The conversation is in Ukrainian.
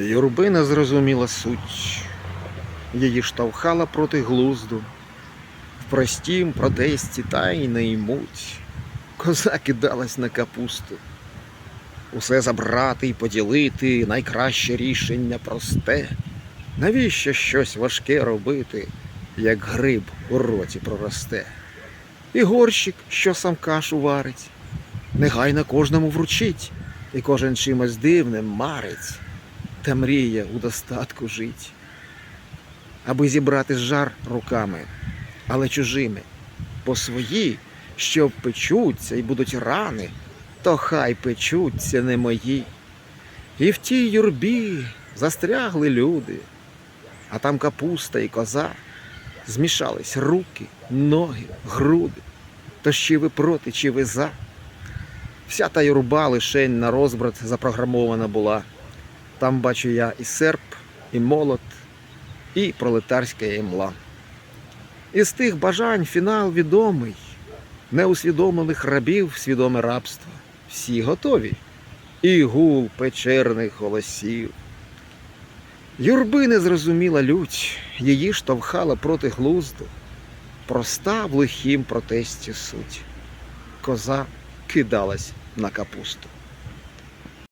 Юрби не зрозуміла суть, її штовхала проти глузду, в простім протесті тайної муть. Коза кидалась на капусту. Усе забрати і поділити найкраще рішення просте. Навіщо щось важке робити, як гриб у роті проросте? І горщик, що сам кашу варить, нехай на кожному вручить, і кожен чимось дивним марить, та мріє у достатку жить. Аби зібрати жар руками, але чужими, бо свої, що печуться і будуть рани, то хай печуться не мої. І в тій юрбі застрягли люди, а там капуста і коза, змішались руки, ноги, груди. То чи ви проти, чи ви за? Вся та юрба лишень на розбрат запрограмована була. Там бачу я і серп, і молот, і пролетарська імла. Із тих бажань фінал відомий, неусвідомлених рабів свідоме рабство. Всі готові. І гул печерних голосів. Юрби не зрозуміла лють, її штовхала проти глузду. Проста в лихім протесті суть. Коза кидалась на капусту.